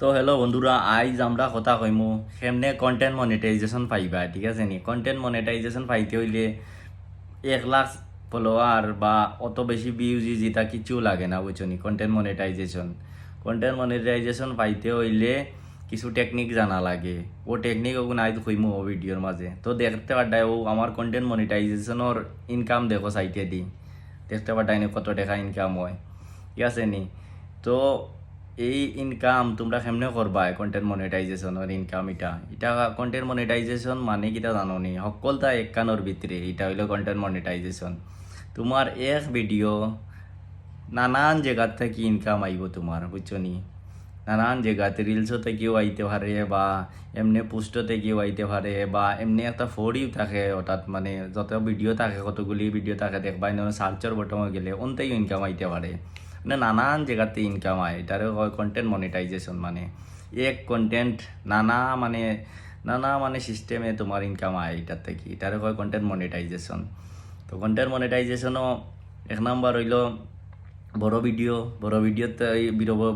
তো হ্যালো বন্ধুরা, আইজ আমরা কথা কইমু। কেমনে কন্টেন্ট মনিটাইজেশন পাইবা, ঠিক আছে নি? কন্টেন্ট মনিটাইজেশন পাইতে হইলে এক লাখ ফলোয়ার বা অত বেশি ভিউজি যেটা কিছু লাগে না, বুঝছ নি? কন্টেন্ট মনিটাইজেশন কন্টেন্ট মনিটাইজেশন পাইতে হইলে কিছু টেকনিক জানা লাগে। ও টেকনিক ওগুলো আইজ কইমু ও ভিডিওর মাঝে। তো দেখতে পারডাই ও আমার কন্টেন্ট মনিটাইজেশনের ইনকাম দেখো সাইটে দি। দেখতে নি কত টাকা ইনকাম হয়। ঠিক আছে নি? তো এই ইনকাম তোমরা কেমনে করবা কন্টেন্ট মনিটাইজেশনের ইনকাম এটা এটা কন্টেন্ট মনিটাইজেশন মানে কিটা জানো নি এক কানোর ভিতরে এটা হইল কন্টেন্ট মনিটাইজেশন তোমার এক ভিডিও নানান জায়গার থেকে ইনকাম আইব তোমার বুঝছ নি নানান জায়গাতে রিলসও থেকেও আইতে পারে বা এমনি পোস্টও থেকেও আইতে পারে বা এমনি একটা ফোরিও থাকে অর্থাৎ মানে যত ভিডিও থাকে, কতগুলি ভিডিও থাকে দেখবা সার্চের বটমে গেলে ওনতেই ইনকাম আইতে পারে মানে নানান জায়গাতে ইনকাম হয়। এটারে হয় কন্টেন্ট মনিটাইজেশন মানে। এক কন্টেন্ট নানা মানে নানা মানে সিস্টেমে তোমার ইনকাম হয় এটার থেকে এটারে হয় কন্টেন্ট মনিটাইজেশন তো কন্টেন্ট মনিটাইজেশনও এক নাম্বার হইল বড় ভিডিও বড় ভিডিওতে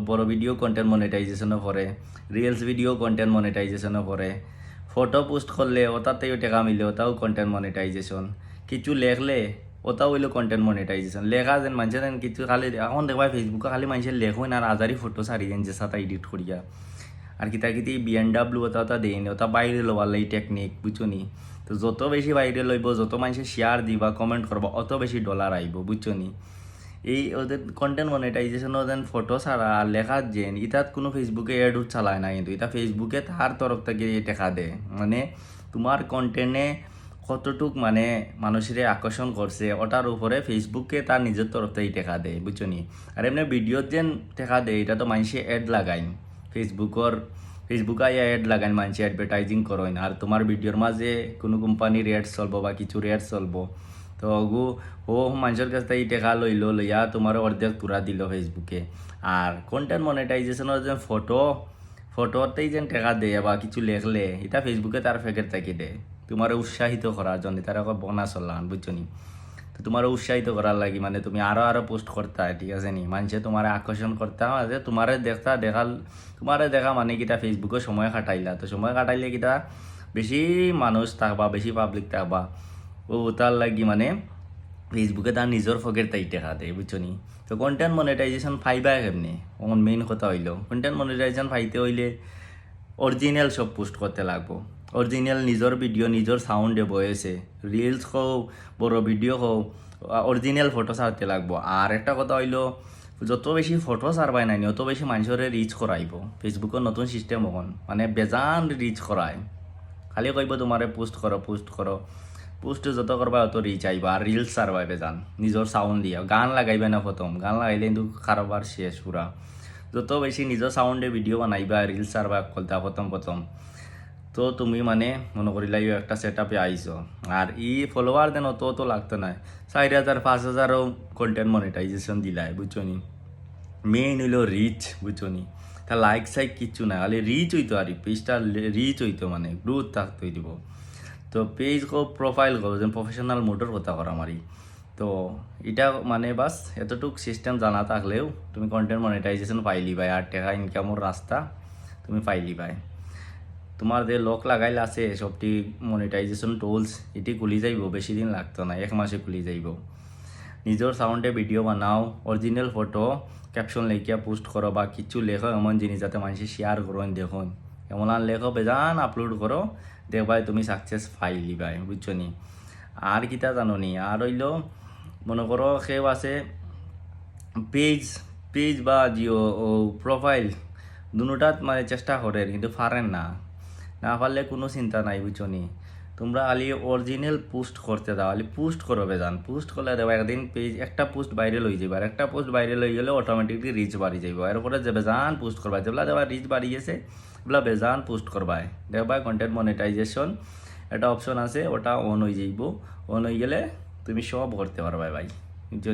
বড় ভিডিও কন্টেন্ট মনিটাইজেশনও করে। রিলস ভিডিও কন্টেন্ট মনিটাইজেশনও করে। ফটো পোস্ট করলে ওটাতেও টাকা মিলে, ওটাও কন্টেন্ট মনিটাইজেশন কিছু লেখলে ওটাও হইল কন্টেন্ট মনিটাইজেশন লেখা যেন মানুষের যেন কিছু খালি, এখন দেখবা ফেসবুকে খালি মানুষের লেখই না আজারি ফটো সারি যেন যে সাথে এডিট করিয়া। আর কিতা কিতি বিএনডাব্লিউ ওটা ওটা দেয়নি ওটা বাইরে লওয়ার লাই টেকনিক বুঝছ নি? তো যত বেশি বাইরে লইব যত মানুষের শেয়ার দিবা কমেন্ট করবা, অত বেশি ডলার আইব বুঝছ নি? এই ওদের কন্টেন্ট মনিটাইজেশন ওদের ফটো ছাড়া আর লেখা যেন, ইতাত কোনো ফেসবুকে এড চালায় না কিন্তু এটা ফেসবুকে তার তরফ থেকে টেকা দেয় মানে তোমার কন্টেন্টে কতটুক মানে মানুষের আকর্ষণ করছে, ওটার উপরে ফেসবুকে তার নিজের তরফ থেকে টেকা দেয়, বুঝছ নি? আর এমনি ভিডিওত যেন টেকা দেয়, এটা তো মানুষে অ্যাড লাগাইন। ফেসবুকর ফেসবুকে অ্যাড লাগাইন মানুষে অ্যাডভার্টাইজিং করেন আর তোমার ভিডিওর মাঝে কোনো কোম্পানির অ্যাড চলবো বা কিছু অ্যাড চলবো, তো অগু ও মানুষের কাছ থেকে টেকা লইলো, লইয়া তোমার অর্ধেক পুরা দিল ফেসবুকে আর কন্টেন্ট মনিটাইজেশনের যে ফটো ফটোতেই যেন টেকা দেয় বা কিছু লেখলে, এটা ফেসবুকে তার ফেকের থেকে দেয়। তোমার উৎসাহিত করার জন্য, তার বনা চললাম বুঝছ নি? তো তোমার উৎসাহিত করার লাগি মানে তুমি আরও আরও পোস্ট করতা, ঠিক আছে নি? মানুষে তোমার আকর্ষণ করতা যে তোমারে দেখতা দেখাল তোমারে দেখা মানে কিটা ফেসবুকে সময় কাটাইলা। তো সময় কাটাইলে কিটা বেশি মানুষ থাকবা, বেশি পাবলিক থাকবা। ও তার লাগি মানে ফেসবুকে তার নিজের ফকের তাই টেকা দেয়, বুঝছ নি? তো কন্টেন্ট মনিটাইজেশন ফাইবা কেমনি? ওমন মেইন কথা হইল কন্টেন্ট মনিটাইজেশন ফাইতে হইলে অরিজিনাল সব পোস্ট করতে লাগবো। অরিজিনাল নিজের ভিডিও নিজের সাউন্ডে বয়েছে রিলস হোক বড় ভিডিও হোক অরিজিনাল ফটো ছাড়তে লাগবো। আর একটা কথা হইল, যত বেশি ফটো ছাড়বাই নাই অত বেশি মানুষের রিচ করাইব ফেসবুকের নতুন সিস্টেম এখন মানে বেজান রিচ করায় খালি কইব তোমারে পোস্ট করো পোস্ট করো পোস্ট যত করবা অত রিচ আইবা আর রিলস ছাড়বা বেজান। নিজের সাউন্ড দিয়া। গান লাগাইবে না প্রথম গান লাগাইলে কিন্তু কারোবার শেষ পুরা যত বেশি নিজের সাউন্ডে ভিডিও বানাইবা রিলস ছাড়বা কলতা প্রথম প্রথম তো তুমি মানে মনে করিলা, ইও একটা সেট আপে আইছো। আর ই ফলোয়ার দেন অত অত লাগতো না। চার হাজার, পাঁচ হাজারও কন্টেন্ট মনিটাইজেশন দিলাই বুঝছ নি? মেইন হইল রিচ বুঝছ নি? তা লাইক সাইক কিচ্ছু না, খালি রিচ হইতো আর পেজটা রিচ হইতো মানে গ্রোথ থাকতো দিব। তো পেজ কো প্রোফাইল কো, যেন প্রফেশনাল মোটর কথা করা মারি তো এটা মানে বাস, এতটুক সিস্টেম জানা থাকলেও তুমি কন্টেন্ট মনিটাইজেশন পাইলি ভাই, আর টাকা ইনকামের রাস্তা তুমি পাইলি ভাই। তোমার যে লক লাগাইলে আছে সবটি মনিটাইজেশন টুলস এটি খুলি যাইব, বেশি দিন লাগতো না, এক মাসে খুলি যাইব। নিজের সাউন্ডে ভিডিও বানাও অরিজিনাল ফটো ক্যাপশন লেখিয়া পোস্ট করো বা কিছু লেখো, এমন জিনিস যাতে মানুষে শেয়ার করো দেখুন। এমন আর লেখো, বেজান আপলোড করো, দেখবাই তুমি সাকসেস পাইলি ভাই বুঝছ নি? আর কিতা জানো নি? আর হইল, মনে করো কেউ আছে পেজ পেজ বা জিও প্রোফাইল দুটাত মানে চেষ্টা করেন, কিন্তু পারেন না। না পারলে কোনো চিন্তা নাই, বুঝছ নি? তোমরা খালি অরিজিনাল পোস্ট করতে দাও আলি পোস্ট করো বেজান। পোস্ট করলে দেবো একদিন পেজ একটা পোস্ট বাইরে লই যাবে আর একটা পোস্ট বাইরে লই গেলে অটোমেটিকলি রিচ বাড়ি যাইব। এরপরে যে বেজান পোস্ট করবা যেগুলা দেবা রিচ বাড়ি গেছে ওগুলা বেজান পোস্ট করবাই দেখবা কন্টেন্ট মনিটাইজেশন একটা অপশন আছে, ওটা অন হয়ে যাইব। অন হয়ে গেলে তুমি সব করতে পারবা ভাই, বুঝছ